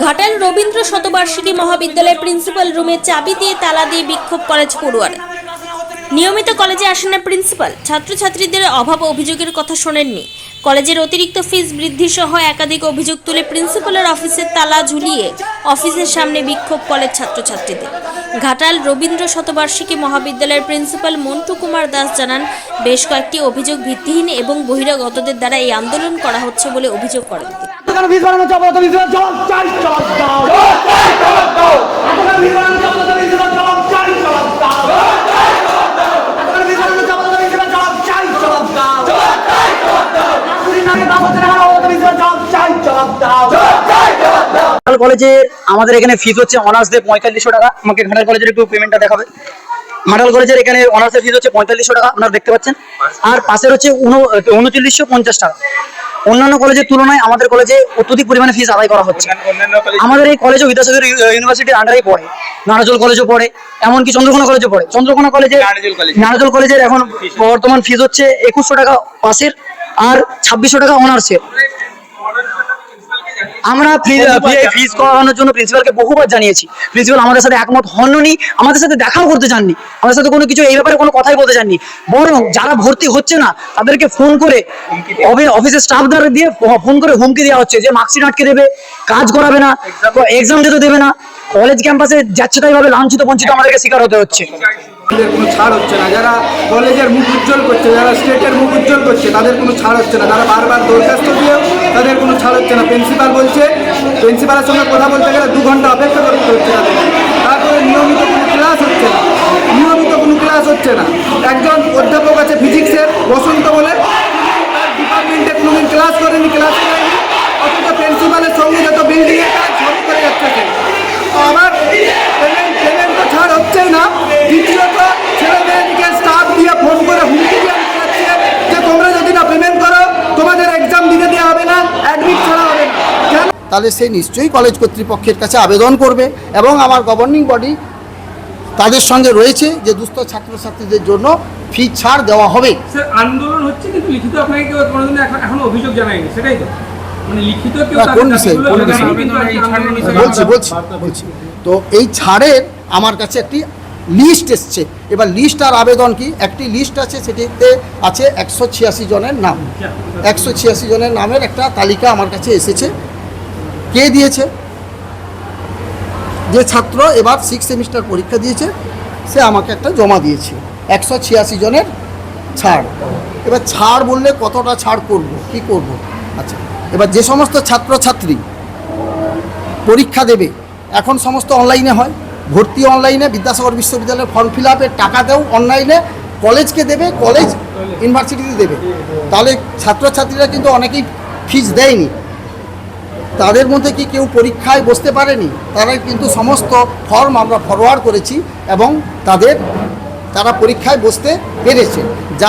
ঘাটাল রবীন্দ্র শতবার্ষিকী মহাবিদ্যালয়ের প্রিন্সিপাল রুমে চাবি দিয়ে তালা দিয়ে বিক্ষোভ কলেজ পড়ুয়ারা। নিয়মিত কলেজে আসেন না প্রিন্সিপাল। ছাত্রছাত্রীদের অভাব অভিযোগের কথা শোনেননি। কলেজের অতিরিক্ত ফিস বৃদ্ধি সহ একাধিক অভিযোগ তুলে প্রিন্সিপালের অফিসের তালা ঝুলিয়ে অফিসের সামনে বিক্ষোভ কলেজ ছাত্রছাত্রীদের। ঘাটাল রবীন্দ্র শতবার্ষিকী মহাবিদ্যালয়ের প্রিন্সিপাল মন্টু কুমার দাস জানান, বেশ কয়েকটি অভিযোগ ভিত্তিহীন এবং বহিরাগতদের দ্বারা এই আন্দোলন করা হচ্ছে বলে অভিযোগ করেন ঘাটাল কলেজে আমাদের এখানে ফিস হচ্ছে অনার্স দিয়ে পঁয়তাল্লিশশো টাকা। আমাকে ঘাটাল কলেজের একটু পেমেন্টটা দেখাবে। ঘাটাল কলেজের এখানে অনার্সের ফিস হচ্ছে পঁয়তাল্লিশশো টাকা আপনারা দেখতে পাচ্ছেন। আর পাশের হচ্ছে উনচল্লিশশো পঞ্চাশ টাকা। অন্যান্য কলেজের তুলনায় আমাদের কলেজে অত্যধিক পরিমাণে ফিস আদায় করা হচ্ছে। আমাদের এই কলেজও বিদ্যাসাগর ইউ- ইউনিভার্সিটির আন্ডারেই পড়ে। নারাজল কলেজও পড়ে। এমনকি চন্দ্রকোনা কলেজও পড়ে। চন্দ্রকোনা কলেজে নারাজল কলেজের এখন বর্তমান ফিস হচ্ছে একুশশো টাকা পাশের আর ছাব্বিশশো টাকা অনার্সের আমরা ফিজ করানোর জন্য প্রিন্সিপালকে বহুবার জানিয়েছি। প্রিন্সিপাল আমাদের সাথে একমত হননি আমাদের সাথে দেখাও করতে চাননি আমাদের সাথে কোনো কিছু এই ব্যাপারে কোনো কথাই বলতে চাননি। বরং যারা ভর্তি হচ্ছে না তাদেরকে ফোন করে অফিসের স্টাফ দ্বারা দিয়ে ফোন করে হুমকি দেওয়া হচ্ছে যে মার্কশিট আটকে দেবে কাজ করাবে না এক্সাম দিতে দেবে না কলেজ ক্যাম্পাসে যাচ্ছে তাই ভাবে লাঞ্ছিত বঞ্চিত আমাদেরকে শিকার হতে হচ্ছে। তাদের কোনো ছাড় হচ্ছে না। যারা কলেজের মুখ উজ্জ্বল করছে যারা স্টেটের মুখ উজ্জ্বল করছে তাদের কোনো ছাড় হচ্ছে না। তারা বারবার দরখাস্ত দিয়েও ছাড় হচ্ছে না। প্রিন্সিপাল বলছে, প্রিন্সিপালের সঙ্গে কথা বলতে গেলে দু ঘণ্টা অপেক্ষা করতে হচ্ছে তাদের তারপরে নিয়মিত কোনো ক্লাস হচ্ছে না নিয়মিত কোনো ক্লাস হচ্ছে না একজন অধ্যাপক আছে ফিজিক্সের বসন্ত বলে তার ডিপার্টমেন্টে কোনোদিন ক্লাস করেনি ক্লাস করেনি অথচ প্রিন্সিপালের সঙ্গে যত বিল্ডিংয়ের কাজ সব করে যাচ্ছে সে। তো আবার পেমেন্ট পেমেন্ট তো ছাড় হচ্ছেই না দ্বিতীয়ত ছেলে মেয়েদিকে স্টাফ দিয়ে ফোন করে হুমকি দিয়ে আনতে যাচ্ছে যে তোমরা যদি না পেমেন্ট করো তোমাদের এক্সাম দিতে দেওয়া হবে না অ্যাডমিট ছাড়া হবে না কেন তাহলে সে নিশ্চয়ই কলেজ কর্তৃপক্ষের কাছে আবেদন করবে এবং আমার গভর্নিং বডি তাদের সঙ্গে রয়েছে যে দুস্থ ছাত্রছাত্রীদের জন্য ফি ছাড় দেওয়া হবে। স্যার আন্দোলন হচ্ছে কিন্তু লিখিত আপনাকে কেউ কোনোদিন এখন অভিযোগ জানায়নি সেটাই তো। মানে বলছি বলছি তো এই ছাড়ের আমার কাছে একটি লিস্ট এসছে। এবার লিস্ট আর আবেদন কি? একটি লিস্ট আছে সেটিতে আছে একশো ছিয়াশি জনের নাম। একশো ছিয়াশি জনের নামের একটা তালিকা আমার কাছে এসেছে। কে দিয়েছে? যে ছাত্র এবার সিক্স সেমিস্টার পরীক্ষা দিয়েছে, সে আমাকে একটা জমা দিয়েছে, একশো ছিয়াশি জনের ছাড়। এবার ছাড় বললে কতটা ছাড় করব, কি করব? আচ্ছা এবার যে সমস্ত ছাত্রছাত্রী পরীক্ষা দেবে, এখন সমস্ত অনলাইনে হয়। ভর্তি অনলাইনে বিদ্যাসাগর বিশ্ববিদ্যালয়ের ফর্ম ফিল আপের টাকা দেও অনলাইনে কলেজকে দেবে কলেজ ইউনিভার্সিটিতে দেবে। তাহলে ছাত্রছাত্রীরা কিন্তু অনেকেই ফিজ দেয়নি। তাদের মধ্যে কি কেউ পরীক্ষায় বসতে পারেনি? তারা কিন্তু সমস্ত ফর্ম আমরা ফরওয়ার্ড করেছি এবং তাদের, তারা পরীক্ষায় বসতে পেরেছে। যা